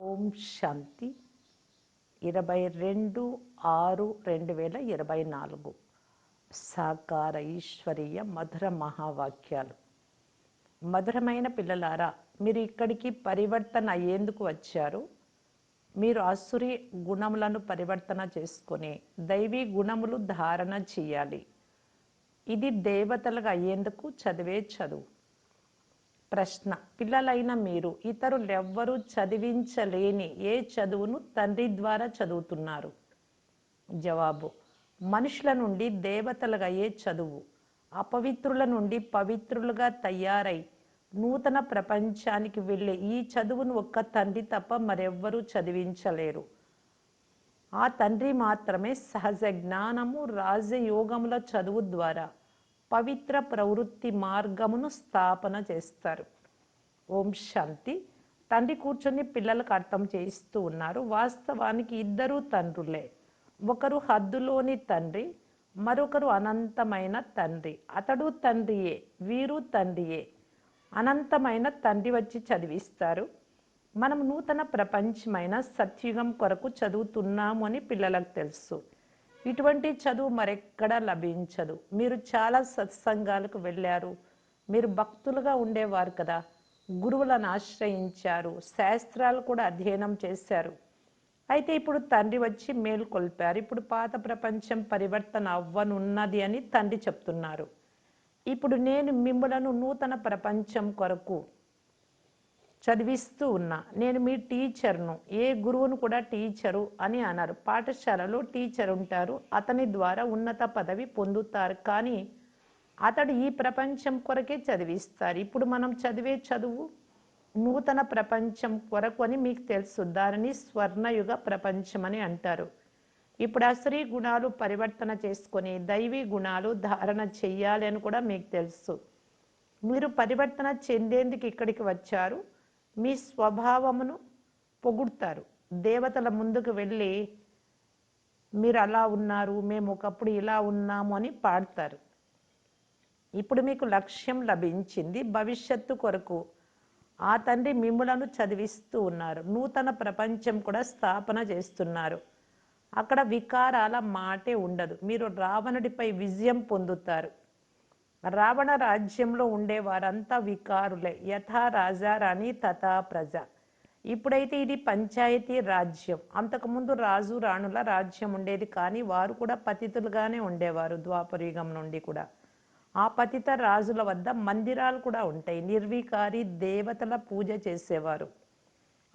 ఓం శాంతి. ఇరవై రెండు ఆరు రెండు వేల ఇరవై నాలుగు. సాకార ఈశ్వరీయ మధుర మహావాక్యాలు. మధురమైన పిల్లలారా మీరు ఇక్కడికి పరివర్తన అయ్యేందుకు వచ్చారు? మీరు అసురి గుణములను పరివర్తన చేసుకుని దైవీ గుణములు ధారణ చేయాలి. ఇది దేవతలుగా అయ్యేందుకు చదివే చదువు. ప్రశ్న. పిల్లలైన మీరు ఇతరులెవ్వరూ చదివించలేని ఏ చదువును తండ్రి ద్వారా చదువుతున్నారు? జవాబు. మనుషుల నుండి దేవతలుగా అయ్యే చదువు. అపవిత్రుల నుండి పవిత్రులుగా తయారై నూతన ప్రపంచానికి వెళ్ళే ఈ చదువును ఒక్క తండ్రి తప్ప మరెవ్వరూ చదివించలేరు. ఆ తండ్రి మాత్రమే సహజ జ్ఞానము రాజయోగముల చదువు ద్వారా. పవిత్ర ప్రవృత్తి మార్గమును స్థాపన చేస్తారు. ఓం శాంతి. తండ్రి కూర్చొని పిల్లలకు అర్థం చేయిస్తూ ఉన్నారు. వాస్తవానికి ఇద్దరు తండ్రులే. ఒకరు హద్దులోని తండ్రి మరొకరు అనంతమైన తండ్రి. అతడు తండ్రియే వీరు తండ్రియే. అనంతమైన తండ్రి వచ్చి చదివిస్తారు. మనం నూతన ప్రపంచమైన సత్యుగం కొరకు చదువుతున్నాము అని పిల్లలకు తెలుసు. ఇటువంటి చదువు మరెక్కడా లభించదు. మీరు చాలా సత్సంగాలకు వెళ్ళారు. మీరు భక్తులుగా ఉండేవారు కదా. గురువులను ఆశ్రయించారు. శాస్త్రాలు కూడా అధ్యయనం చేశారు. అయితే ఇప్పుడు తండ్రి వచ్చి మేల్కొల్పారు ఇప్పుడు పాత ప్రపంచం పరివర్తన అవ్వనున్నది అని తండ్రి చెప్తున్నారు. ఇప్పుడు నేను మిమ్మలను నూతన ప్రపంచం కొరకు చదివిస్తూ ఉన్నా నేను మీ టీచర్ను ఏ గురువును కూడా టీచరు అని అన్నారు పాఠశాలలో టీచర్ ఉంటారు అతని ద్వారా ఉన్నత పదవి పొందుతారు. కానీ అతడు ఈ ప్రపంచం కొరకే చదివిస్తారు. ఇప్పుడు మనం చదివే చదువు నూతన ప్రపంచం కొరకు అని మీకు తెలుసు. దానిని స్వర్ణయుగ ప్రపంచం అని అంటారు. ఇప్పుడు అసరీ గుణాలు పరివర్తన చేసుకొని దైవీ గుణాలు ధారణ చెయ్యాలి అని కూడా మీకు తెలుసు. మీరు పరివర్తన చెందేందుకు ఇక్కడికి వచ్చారు? మీ స్వభావమును పొగుడతారు. దేవతల ముందుకు వెళ్ళి మీరు అలా ఉన్నారు మేము ఒకప్పుడు ఇలా ఉన్నాము అని పాడతారు. ఇప్పుడు మీకు లక్ష్యం లభించింది భవిష్యత్తు కొరకు. ఆ తండ్రి మిమ్మలను చదివిస్తూ ఉన్నారు. నూతన ప్రపంచం కూడా స్థాపన చేస్తున్నారు. అక్కడ వికారాల మాటే ఉండదు. మీరు రావణుడిపై విజయం పొందుతారు. రావణ రాజ్యంలో ఉండే వారంతా వికారులే. యథా రాజా రాణి తథా ప్రజ. ఇప్పుడైతే ఇది పంచాయతీ రాజ్యం. అంతకుముందు రాజు రాణుల రాజ్యం ఉండేది కానీ వారు కూడా పతితులుగానే ఉండేవారు ద్వాపరయుగం నుండి కూడా. ఆ పతిత రాజుల వద్ద మందిరాలు కూడా ఉంటాయి. నిర్వికారి దేవతల పూజ చేసేవారు.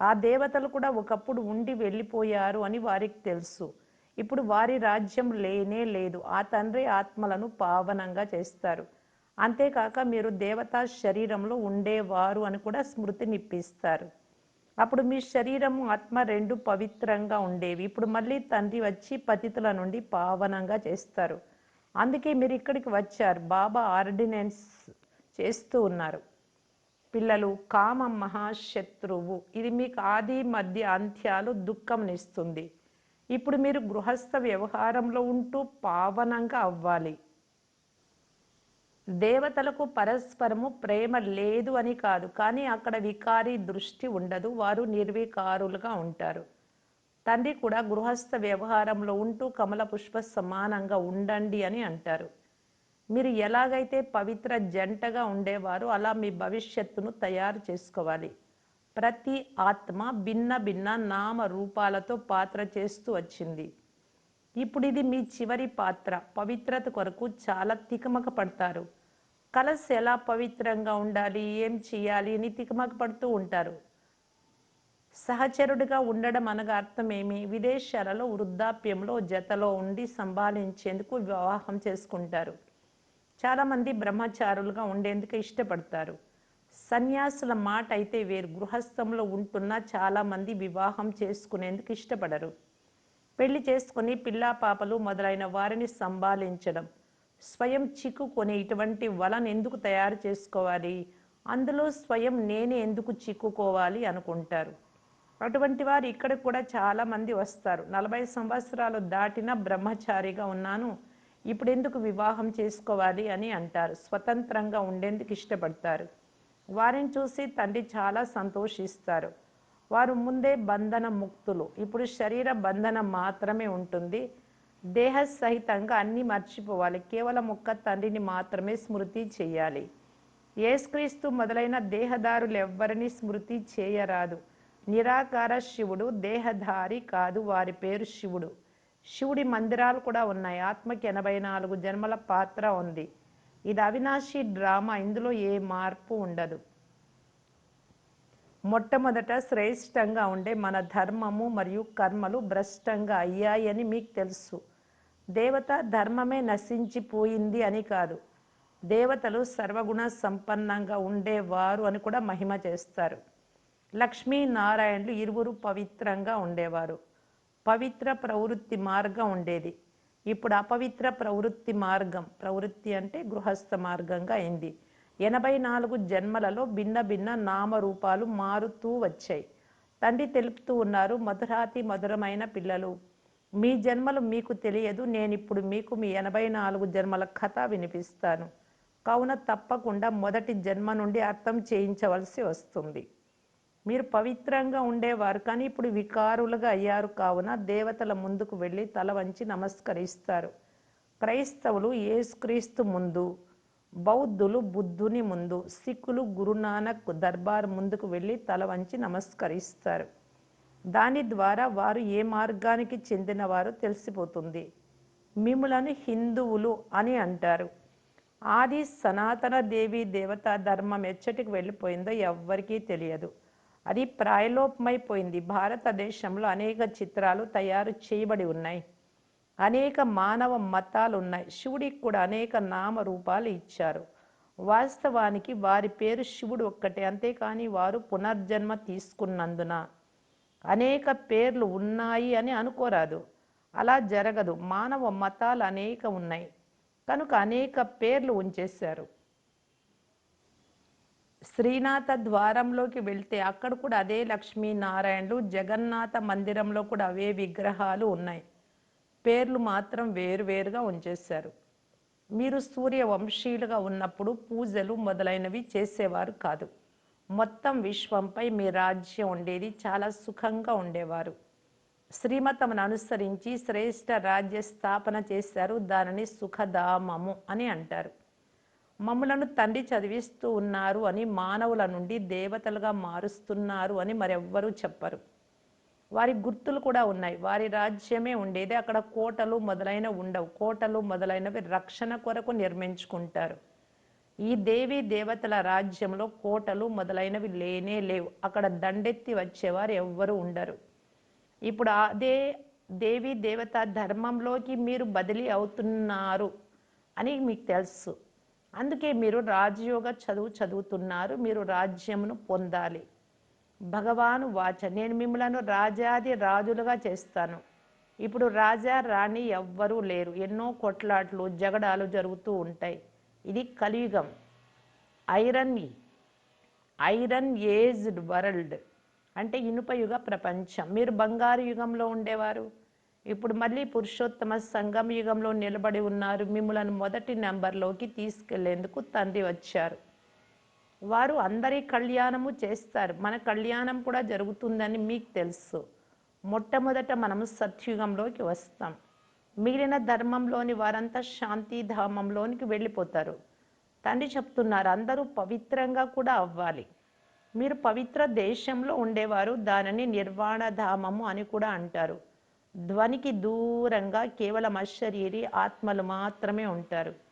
ఆ దేవతలు కూడా ఒకప్పుడు ఉండి వెళ్ళిపోయారు అని వారికి తెలుసు. ఇప్పుడు వారి రాజ్యం లేనే లేదు. ఆ తండ్రి ఆత్మలను పావనంగా చేస్తారు. అంతేకాక మీరు దేవతా శరీరంలో ఉండేవారు అని కూడా స్మృతినిప్పిస్తారు అప్పుడు మీ శరీరము ఆత్మ రెండు పవిత్రంగా ఉండేవి. ఇప్పుడు మళ్ళీ తండ్రి వచ్చి పతితుల నుండి పావనంగా చేస్తారు. అందుకే మీరు ఇక్కడికి వచ్చారు. బాబా ఆర్డినెన్స్ చేస్తూ ఉన్నారు. పిల్లలు కామ మహాశత్రువు. ఇది మీకు ఆది మధ్య అంత్యాలు దుఃఖంనిస్తుంది ఇప్పుడు మీరు గృహస్థ వ్యవహారంలో ఉంటూ పావనంగా అవ్వాలి. దేవతలకు పరస్పరము ప్రేమ లేదు అని కాదు కానీ అక్కడ వికారి దృష్టి ఉండదు. వారు నిర్వికారులుగా ఉంటారు. తండ్రి కూడా గృహస్థ వ్యవహారంలో ఉంటూ కమల పుష్ప సమానంగా ఉండండి అని అంటారు. మీరు ఎలాగైతే పవిత్ర జంటగా ఉండేవారు అలా మీ భవిష్యత్తును తయారు చేసుకోవాలి. ప్రతి ఆత్మ భిన్న భిన్న నామ రూపాలతో పాత్ర చేస్తూ వచ్చింది. ఇప్పుడు ఇది మీ చివరి పాత్ర. పవిత్రత కొరకు చాలా తికమక పడతారు. కలస్ ఎలా పవిత్రంగా ఉండాలి? ఏం చేయాలి అని తికమక పడుతూ ఉంటారు. సహచరుడిగా ఉండడం అనగా అర్థమేమి? విదేశాలలో వృద్ధాప్యంలో జతలో ఉండి సంభాళించేందుకు వివాహం చేసుకుంటారు. చాలామంది బ్రహ్మచారులుగా ఉండేందుకు ఇష్టపడతారు. సన్యాసుల మాట అయితే వేరు. గృహస్థంలో ఉంటున్న చాలామంది వివాహం చేసుకునేందుకు ఇష్టపడరు. పెళ్ళి చేసుకుని పిల్లా పాపలు మొదలైన వారిని సంభాళించడం స్వయం చిక్కుకొని ఇటువంటి వలను ఎందుకు తయారు చేసుకోవాలి? అందులో స్వయం నేనే ఎందుకు చిక్కుకోవాలి అనుకుంటారు. అటువంటి వారు ఇక్కడ కూడా చాలామంది వస్తారు. నలభై సంవత్సరాలు దాటిన బ్రహ్మచారిగా ఉన్నాను. ఇప్పుడు ఎందుకు వివాహం చేసుకోవాలి అని అంటారు. స్వతంత్రంగా ఉండేందుకు ఇష్టపడతారు. వారిని చూసి తండ్రి చాలా సంతోషిస్తారు. వారు ముందే బంధన ముక్తులు. ఇప్పుడు శరీర బంధనం మాత్రమే ఉంటుంది. దేహ సహితంగా అన్నీ మర్చిపోవాలి. కేవలం ఒక్క తండ్రిని మాత్రమే స్మృతి చేయాలి. ఏస్క్రీస్తు మొదలైన దేహదారులు ఎవ్వరిని స్మృతి చేయరాదు. నిరాకార శివుడు దేహధారి కాదు వారి పేరు శివుడు. శివుడి మందిరాలు కూడా ఉన్నాయి. ఆత్మకి ఎనభై నాలుగు జన్మల పాత్ర ఉంది. ఇది అవినాశి డ్రామా. ఇందులో ఏ మార్పు ఉండదు. మొట్టమొదట శ్రేష్టంగా ఉండే మన ధర్మము మరియు కర్మలు భ్రష్టంగా అయ్యాయని మీకు తెలుసు. దేవత ధర్మమే నశించిపోయింది అని కాదు. దేవతలు సర్వగుణ సంపన్నంగా ఉండేవారు అని కూడా మహిమ చేస్తారు. లక్ష్మీనారాయణులు ఇరువురు పవిత్రంగా ఉండేవారు. పవిత్ర ప్రవృత్తి మార్గం ఉండేది. ఇప్పుడు అపవిత్ర ప్రవృత్తి మార్గం ప్రవృత్తి అంటే గృహస్థ మార్గంగా అయింది. ఎనభై నాలుగు జన్మలలో భిన్న భిన్న నామరూపాలు మారుతూ వచ్చాయి. తండ్రి తెలుపుతూ ఉన్నారు మధురాతి మధురమైన పిల్లలు మీ జన్మలు మీకు తెలియదు నేను ఇప్పుడు మీకు మీ ఎనభై నాలుగు జన్మల కథ వినిపిస్తాను. కావున తప్పకుండా మొదటి జన్మ నుండి అర్థం చేయించవలసి వస్తుంది. మీరు పవిత్రంగా ఉండేవారు కానీ ఇప్పుడు వికారులుగా అయ్యారు. కావున దేవతల ముందుకు వెళ్ళి తల వంచి నమస్కరిస్తారు. క్రైస్తవులు ఏసుక్రీస్తు ముందు బౌద్ధులు బుద్ధుని ముందు సిక్కులు గురునానక్ దర్బార్ ముందుకు వెళ్ళి తల వంచి నమస్కరిస్తారు. దాని ద్వారా వారు ఏ మార్గానికి చెందినవారో తెలిసిపోతుంది. మిములను హిందువులు అని అంటారు. ఆది సనాతన దేవి దేవతా ధర్మం ఎచ్చటికి వెళ్ళిపోయిందో ఎవ్వరికీ తెలియదు. అది ప్రాయలోపమైపోయింది. భారతదేశంలో అనేక చిత్రాలు తయారు చేయబడి ఉన్నాయి. అనేక మానవ మతాలు ఉన్నాయి శివుడికి కూడా అనేక నామ రూపాలు ఇచ్చారు. వాస్తవానికి వారి పేరు శివుడు ఒక్కటే. అంతేకాని వారు పునర్జన్మ తీసుకున్నందున అనేక పేర్లు ఉన్నాయి అని అనుకోరాదు. అలా జరగదు. మానవ మతాలు అనేక ఉన్నాయి. కనుక అనేక పేర్లు ఉంచేశారు. శ్రీనాథ ద్వారంలోకి వెళ్తే అక్కడ కూడా అదే లక్ష్మీనారాయణలు జగన్నాథ మందిరంలో కూడా అవే విగ్రహాలు ఉన్నాయి. పేర్లు మాత్రం వేరువేరుగా ఉంచేశారు. మీరు సూర్యవంశీయులుగా ఉన్నప్పుడు పూజలు మొదలైనవి చేసేవారు కాదు. మొత్తం విశ్వంపై మీ రాజ్యం ఉండేది చాలా సుఖంగా ఉండేవారు. శ్రీమతమును అనుసరించి శ్రేష్ఠ రాజ్య స్థాపన చేశారు దానిని సుఖధామము అని అంటారు. మమ్మలను తండ్రి చదివిస్తూ ఉన్నారు అని మానవుల నుండి దేవతలుగా మారుస్తున్నారు అని మరెవ్వరూ చెప్పరు. వారి గుర్తులు కూడా ఉన్నాయి. వారి రాజ్యమే ఉండేది. అక్కడ కోటలు మొదలైన ఉండవు. కోటలు మొదలైనవి రక్షణ కొరకు నిర్మించుకుంటారు. ఈ దేవి దేవతల రాజ్యంలో కోటలు మొదలైనవి లేనే లేవు. అక్కడ దండెత్తి వచ్చేవారు ఎవ్వరూ ఉండరు. ఇప్పుడు అదే దేవి దేవత ధర్మంలోకి మీరు బదిలీ అవుతున్నారు అని మీకు తెలుసు. అందుకే మీరు రాజయోగ చదువు చదువుతున్నారు. మీరు రాజ్యమును పొందాలి. భగవాను వాచ. నేను మిమ్మలను రాజాది రాజులుగా చేస్తాను. ఇప్పుడు రాజా రాణి ఎవ్వరూ లేరు. ఎన్నో కొట్లాట్లు జగడాలు జరుగుతూ ఉంటాయి. ఇది కలియుగం. ఐరన్ ఐరన్ ఏజ్డ్ వరల్డ్ అంటే ఇనుప యుగ ప్రపంచం. మీరు బంగారు యుగంలో ఉండేవారు. ఇప్పుడు మళ్ళీ పురుషోత్తమ సంగమ యుగంలో నిలబడి ఉన్నారు. మిమ్మలను మొదటి నెంబర్లోకి తీసుకెళ్ళేందుకు తండ్రి వచ్చారు. వారు అందరి కళ్యాణము చేస్తారు. మన కళ్యాణం కూడా జరుగుతుందని మీకు తెలుసు. మొట్టమొదట మనము సత్యుగంలోకి వస్తాం. మిగిలిన ధర్మంలోని వారంతా శాంతి ధామంలోనికి వెళ్ళిపోతారు. తండ్రి చెప్తున్నారు అందరూ పవిత్రంగా కూడా అవ్వాలి. మీరు పవిత్ర దేశంలో ఉండేవారు దానిని నిర్వాణ ధామము అని కూడా అంటారు. ధ్వనికి దూరంగా కేవలం అశరీరి ఆత్మలు మాత్రమే ఉంటారు.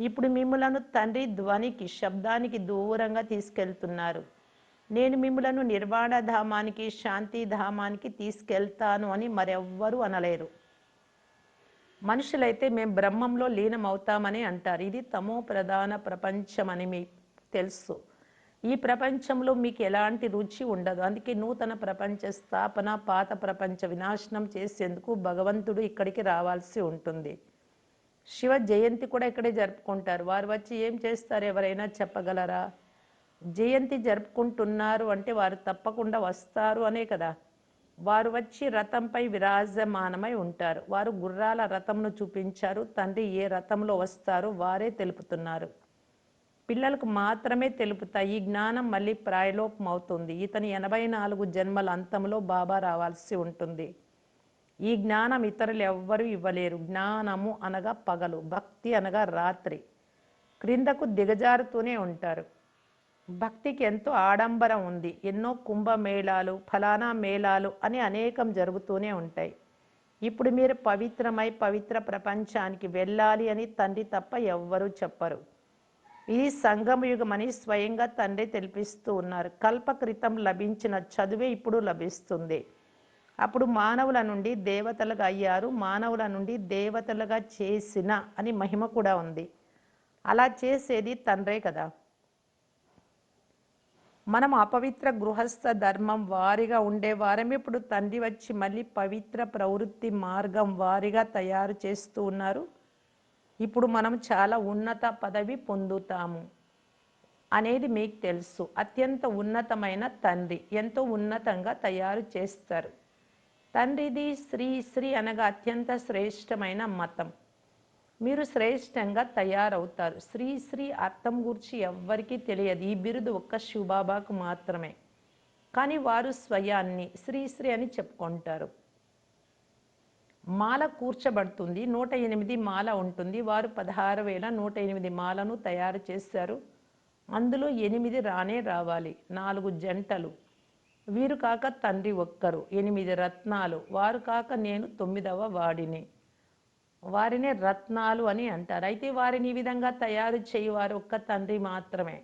ఇప్పుడు మిమ్మలను తండ్రి ధ్వనికి శబ్దానికి దూరంగా తీసుకెళ్తున్నారు. నేను మిమ్మలను నిర్వాణ ధామానికి శాంతి ధామానికి తీసుకెళ్తాను అని మరెవ్వరూ అనలేరు. మనుషులైతే మేము బ్రహ్మంలో లీనమవుతామని అంటారు. ఇది తమో ప్రధాన ప్రపంచం అని మీకు తెలుసు. ఈ ప్రపంచంలో మీకు ఎలాంటి రుచి ఉండదు. అందుకే నూతన ప్రపంచ స్థాపన పాత ప్రపంచ వినాశనం చేసేందుకు భగవంతుడు ఇక్కడికి రావాల్సి ఉంటుంది. శివ జయంతి కూడా ఇక్కడే జరుపుకుంటారు. వారు వచ్చి ఏం చేస్తారు ఎవరైనా చెప్పగలరా? జయంతి జరుపుకుంటున్నారు అంటే వారు తప్పకుండా వస్తారు అనే కదా. వారు వచ్చి రథంపై విరాజమానమై ఉంటారు. వారు గుర్రాల రథంను చూపించారు. తండ్రి ఏ రథంలో వస్తారో వారే తెలుపుతున్నారు. పిల్లలకు మాత్రమే తెలుపుతాయి. ఈ జ్ఞానం మళ్ళీ ప్రాయలోపం అవుతుంది ఇతని ఎనభై నాలుగు జన్మల అంతంలో బాబా రావాల్సి ఉంటుంది. ఈ జ్ఞానం ఇతరులు ఎవ్వరూ ఇవ్వలేరు. జ్ఞానము అనగా పగలు భక్తి అనగా రాత్రి. క్రిందకు దిగజారుతూనే ఉంటారు. భక్తికి ఎంతో ఆడంబరం ఉంది. ఎన్నో కుంభమేళాలు ఫలానా మేళాలు అని అనేకం జరుగుతూనే ఉంటాయి. ఇప్పుడు మీరు పవిత్రమై పవిత్ర ప్రపంచానికి వెళ్ళాలి అని తండ్రి తప్ప ఎవ్వరూ చెప్పరు. ఇది సంగమయుగమని స్వయంగా తండ్రి తెలిపిస్తూ ఉన్నారు. కల్పకృతం లభించిన చదువే ఇప్పుడు లభిస్తుంది. అప్పుడు మానవుల నుండి దేవతలుగా అయ్యారు. మానవుల నుండి దేవతలుగా చేసిన అని మహిమ కూడా ఉంది. అలా చేసేది తండ్రే కదా. మనం అపవిత్ర గృహస్థ ధర్మం వారిగా ఉండేవారం ఇప్పుడు తండ్రి వచ్చి మళ్ళీ పవిత్ర ప్రవృత్తి మార్గం వారిగా తయారు చేస్తూ ఉన్నారు. ఇప్పుడు మనం చాలా ఉన్నత పదవి పొందుతాము అనేది మీకు తెలుసు. అత్యంత ఉన్నతమైన తండ్రి ఎంతో ఉన్నతంగా తయారు చేస్తారు. తండ్రిది శ్రీ శ్రీ అనగా అత్యంత శ్రేష్టమైన మతం. మీరు శ్రేష్టంగా తయారవుతారు. శ్రీ శ్రీ అర్థం గురించి ఎవ్వరికీ తెలియదు. ఈ బిరుదు ఒక్క శివబాబాకు మాత్రమే. కానీ వారు స్వయాన్ని శ్రీశ్రీ అని చెప్పుకుంటారు. మాల కూర్చబడుతుంది. నూట ఎనిమిది మాల ఉంటుంది. వారు పదహారు వేల నూట ఎనిమిది మాలను తయారు చేశారు అందులో ఎనిమిది రానే రావాలి. నాలుగు జంటలు. వీరు కాక తండ్రి ఒక్కరు. ఎనిమిది రత్నాలు. వారు కాక నేను తొమ్మిదవ వాడిని. వారినే రత్నాలు అని అంటారు. అయితే వారిని ఈ విధంగా తయారు చేయవారు ఒక్క తండ్రి మాత్రమే.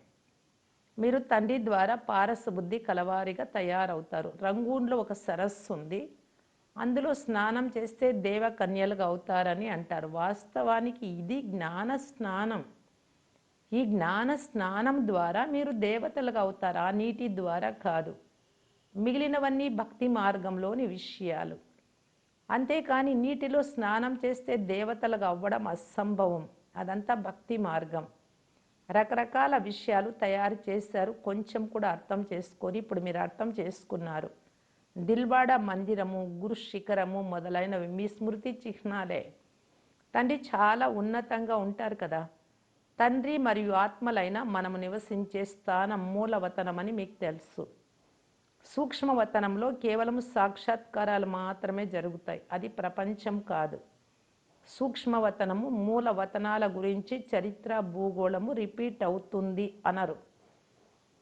మీరు తండ్రి ద్వారా పారస బుద్ధి కలవారిగా తయారవుతారు. రంగూన్లో ఒక సరస్సు ఉంది. అందులో స్నానం చేస్తే దేవ కన్యలుగా అవుతారని అంటారు. వాస్తవానికి ఇది జ్ఞాన స్నానం. ఈ జ్ఞాన స్నానం ద్వారా మీరు దేవతలుగా అవుతారు. ఆ నీటి ద్వారా కాదు. మిగిలినవన్నీ భక్తి మార్గంలోని విషయాలు. అంతేకాని నీటిలో స్నానం చేస్తే దేవతలుగా అవ్వడం అసంభవం. అదంతా భక్తి మార్గం. రకరకాల విషయాలు తయారు చేశారు. కొంచెం కూడా అర్థం చేసుకొని ఇప్పుడు మీరు అర్థం చేసుకున్నారు. దిల్వాడ మందిరము గురు శిఖరము మొదలైనవి మీ స్మృతి చిహ్నాలే. తండ్రి చాలా ఉన్నతంగా ఉంటారు కదా. తండ్రి మరియు ఆత్మలైన మనము నివసించే స్థానం మూలవతనమని మీకు తెలుసు. సూక్ష్మవతనంలో కేవలం సాక్షాత్కారాలు మాత్రమే జరుగుతాయి. అది ప్రపంచం కాదు. సూక్ష్మవతనము మూల వతనాల గురించి చరిత్ర భూగోళము రిపీట్ అవుతుంది అనరు.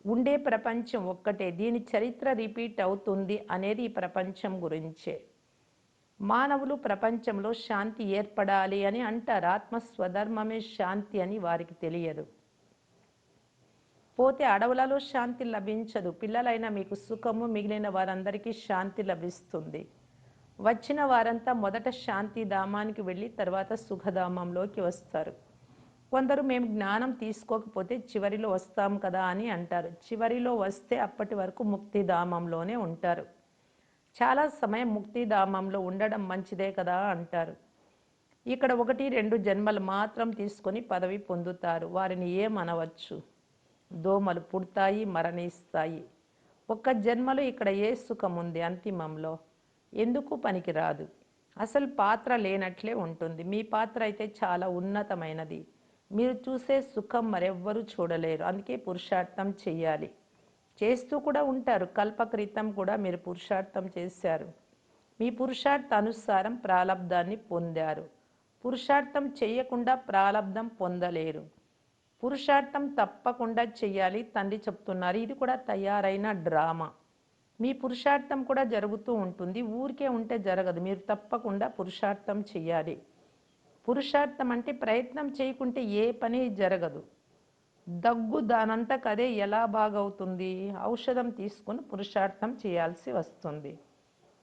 ఉండే ప్రపంచం ఒక్కటే. దీని చరిత్ర రిపీట్ అవుతుంది అనేది ఈ ప్రపంచం గురించే. మానవులు ప్రపంచంలో శాంతి ఏర్పడాలి అని అంటారు. ఆత్మ స్వధర్మమే శాంతి అని వారికి తెలియదు. పోతే అడవులలో శాంతి లభించదు. పిల్లలైన మీకు సుఖము మిగిలిన వారందరికీ శాంతి లభిస్తుంది. వచ్చిన వారంతా మొదట శాంతి ధామానికి వెళ్ళి తర్వాత సుఖధామంలోకి వస్తారు. కొందరు మేము జ్ఞానం తీసుకోకపోతే చివరిలో వస్తాం కదా అని అంటారు. చివరిలో వస్తే అప్పటి వరకు ముక్తిధామంలోనే ఉంటారు. చాలా సమయం ముక్తిధామంలో ఉండడం మంచిదే కదా అంటారు. ఇక్కడ ఒకటి రెండు జన్మలు మాత్రం తీసుకొని పదవి పొందుతారు. వారిని ఏమనవచ్చు? దోమలు పుడతాయి మరణిస్తాయి. ఒక్క జన్మలో ఇక్కడ ఏ సుఖం ఉంది అంతిమంలో. ఎందుకు పనికిరాదు? అసలు పాత్ర లేనట్లే ఉంటుంది. మీ పాత్ర అయితే చాలా ఉన్నతమైనది. మీరు చూసే సుఖం మరెవ్వరూ చూడలేరు. అందుకే పురుషార్థం చెయ్యాలి చేస్తూ కూడా ఉంటారు. కల్పకృతం కూడా మీరు పురుషార్థం చేశారు. మీ పురుషార్థ అనుసారం ప్రాలబ్ధాన్ని పొందారు. పురుషార్థం చేయకుండా ప్రాలబ్ధం పొందలేరు. పురుషార్థం తప్పకుండా చేయాలి తండ్రి చెప్తున్నారు. ఇది కూడా తయారైన డ్రామా. మీ పురుషార్థం కూడా జరుగుతూ ఉంటుంది. ఊరికే ఉంటే జరగదు. మీరు తప్పకుండా పురుషార్థం చేయాలి పురుషార్థం అంటే ప్రయత్నం చేయకుంటే ఏ పని జరగదు. దగ్గు దానంతకదే ఎలా బాగవుతుంది? ఔషధం తీసుకుని పురుషార్థం చేయాల్సి వస్తుంది.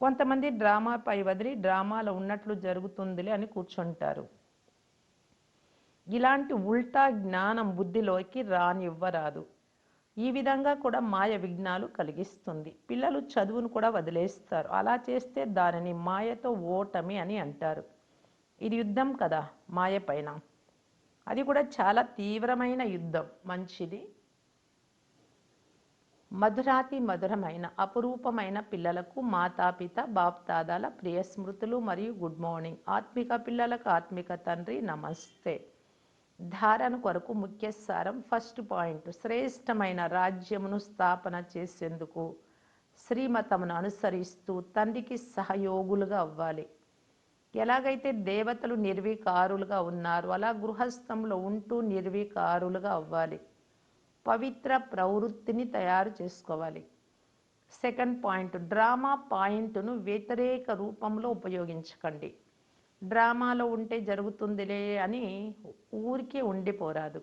కొంతమంది డ్రామాపై వదిలి డ్రామాలో ఉన్నట్లు జరుగుతుందిలే అని కూర్చుంటారు. ఇలాంటి ఉల్టా జ్ఞానం బుద్ధిలోకి రానివ్వరాదు. ఈ విధంగా కూడా మాయ విఘ్నాలు కలిగిస్తుంది. పిల్లలు చదువును కూడా వదిలేస్తారు. అలా చేస్తే దానిని మాయతో ఓటమి అని అంటారు. ఇది యుద్ధం కదా మాయ పైన. అది కూడా చాలా తీవ్రమైన యుద్ధం. మంచిది. మధురాతి మధురమైన అపురూపమైన పిల్లలకు మాతాపిత బాప్తాదాల ప్రియ స్మృతులు మరియు గుడ్ మార్నింగ్. ఆత్మిక పిల్లలకు ఆత్మిక తండ్రి నమస్తే. ధారణ కొరకు ముఖ్య సారం ఫస్ట్ పాయింట్. శ్రేష్టమైన రాజ్యమును స్థాపన చేసేందుకు శ్రీమతమును అనుసరిస్తూ తండ్రికి సహయోగులుగా అవ్వాలి. ఎలాగైతే దేవతలు నిర్వికారులుగా ఉన్నారు అలా గృహస్థంలో ఉంటూ నిర్వికారులుగా అవ్వాలి. పవిత్ర ప్రవృత్తిని తయారు చేసుకోవాలి. సెకండ్ పాయింట్ డ్రామా పాయింట్ను వ్యతిరేక రూపంలో ఉపయోగించకండి. డ్రామాలో ఉంటే జరుగుతుందిలే అని ఊరికే ఉండిపోరాదు.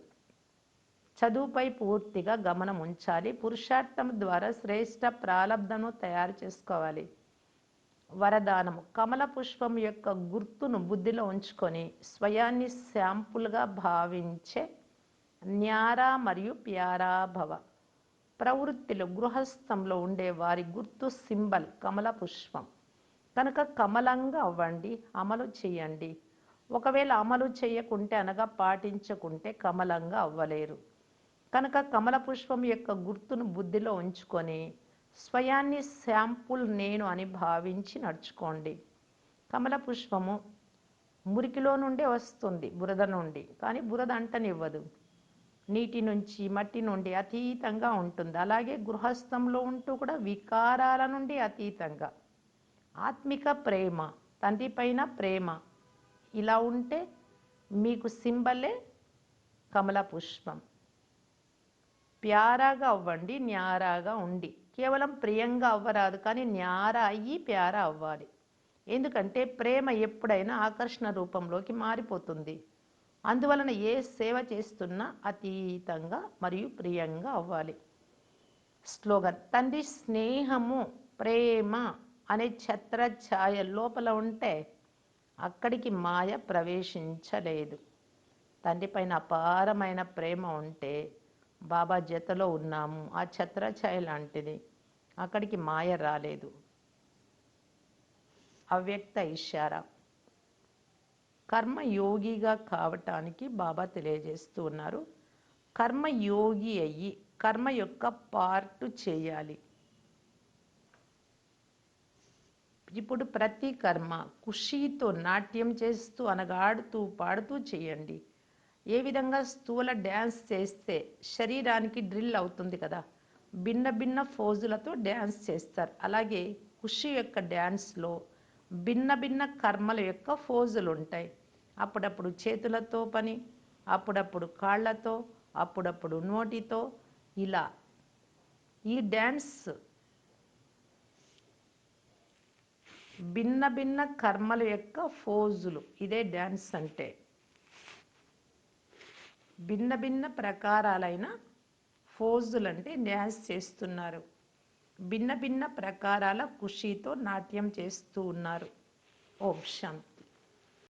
చదువుపై పూర్తిగా గమనం ఉంచాలి. పురుషార్థం ద్వారా శ్రేష్ట ప్రాలబ్ధను తయారు చేసుకోవాలి. వరదానము కమల పుష్పం యొక్క గుర్తును బుద్ధిలో ఉంచుకొని స్వయాన్ని శాంపుల్గా భావించే న్యారా మరియు ప్యారా భవ. ప్రవృత్తిలో గృహస్థంలో ఉండే వారి గుర్తు సింబల్ కమల పుష్పం. కనుక కమలంగా అవ్వండి అమలు చేయండి. ఒకవేళ అమలు చేయకుంటే అనగా పాటించకుంటే కమలంగా అవ్వలేరు. కనుక కమల పుష్పం యొక్క గుర్తును బుద్ధిలో ఉంచుకొని స్వయాన్ని శాంపుల్ నేను అని భావించి నడుచుకోండి. కమల పుష్పము మురికిలో నుండే వస్తుంది బురద నుండి. కానీ బురద అంటనివ్వదు. నీటి నుంచి మట్టి నుండి అతీతంగా ఉంటుంది. అలాగే గృహస్థంలో ఉంటూ కూడా వికారాల నుండి అతీతంగా. ఆత్మిక ప్రేమ తండ్రి పైన ప్రేమ. ఇలా ఉంటే మీకు సింబలే కమల పుష్పం. ప్యారాగా అవ్వండి న్యారాగా ఉండి. కేవలం ప్రియంగా అవ్వరాదు కానీ న్యార అయ్యి ప్యారా అవ్వాలి. ఎందుకంటే ప్రేమ ఎప్పుడైనా ఆకర్షణ రూపంలోకి మారిపోతుంది. అందువలన ఏ సేవ చేస్తున్నా అతీతంగా మరియు ప్రియంగా అవ్వాలి. స్లోగన్ తండ్రి స్నేహము ప్రేమ. అనే ఛత్ర ఛాయ లోపల ఉంటే అక్కడికి మాయ ప్రవేశించలేదు. తండ్రి పైన అపారమైన ప్రేమ ఉంటే బాబా జతలో ఉన్నాము. ఆ ఛత్రఛాయ లాంటిది. అక్కడికి మాయ రాలేదు. అవ్యక్త ఇషారా. కర్మయోగిగా కావటానికి బాబా తెలియజేస్తూ ఉన్నారు. కర్మయోగి అయ్యి కర్మ యొక్క పార్టు చేయాలి. ఇప్పుడు ప్రతి కర్మ ఖుషీతో నాట్యం చేస్తూ అనగాడుతూ పాడుతూ చేయండి. ఏ విధంగా స్థూల డ్యాన్స్ చేస్తే శరీరానికి డ్రిల్ అవుతుంది కదా? భిన్న భిన్న ఫోజులతో డ్యాన్స్ చేస్తారు. అలాగే ఖుషి యొక్క డ్యాన్స్లో భిన్న భిన్న కర్మల యొక్క ఫోజులు ఉంటాయి అప్పుడప్పుడు చేతులతో పని అప్పుడప్పుడు కాళ్ళతో అప్పుడప్పుడు నోటితో. ఇలా ఈ డ్యాన్స్ భిన్న భిన్న కర్మల యొక్క ఫోజులు. ఇదే డ్యాన్స్ అంటే. భిన్న భిన్న ప్రకారాలైన ఫోజులు అంటే డ్యాన్స్ చేస్తున్నారు. భిన్న భిన్న ప్రకారాల ఖుషీతో నాట్యం చేస్తూ ఉన్నారు. ఓం శాంతి